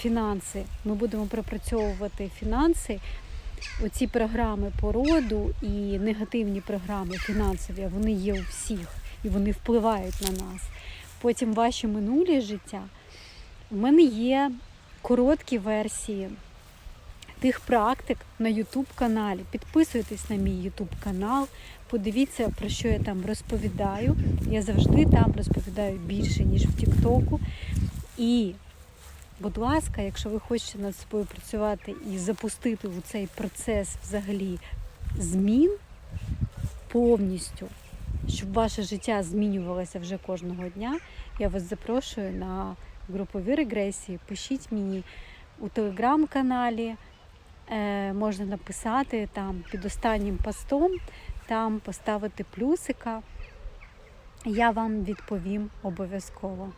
фінанси. Ми будемо пропрацьовувати фінанси. Оці програми породу і негативні програми фінансові, вони є у всіх і вони впливають на нас. Потім ваші минулі життя. У мене є короткі версії тих практик на YouTube каналі. Підписуйтесь на мій YouTube канал, подивіться, про що я там розповідаю. Я завжди там розповідаю більше, ніж в Тіктоку. І, будь ласка, якщо ви хочете над собою працювати і запустити у цей процес взагалі змін повністю, щоб ваше життя змінювалося вже кожного дня, я вас запрошую на групові регресії. Пишіть мені у телеграм-каналі. Е, можна написати там під останнім постом, там поставити плюсика. Я вам відповім обов'язково.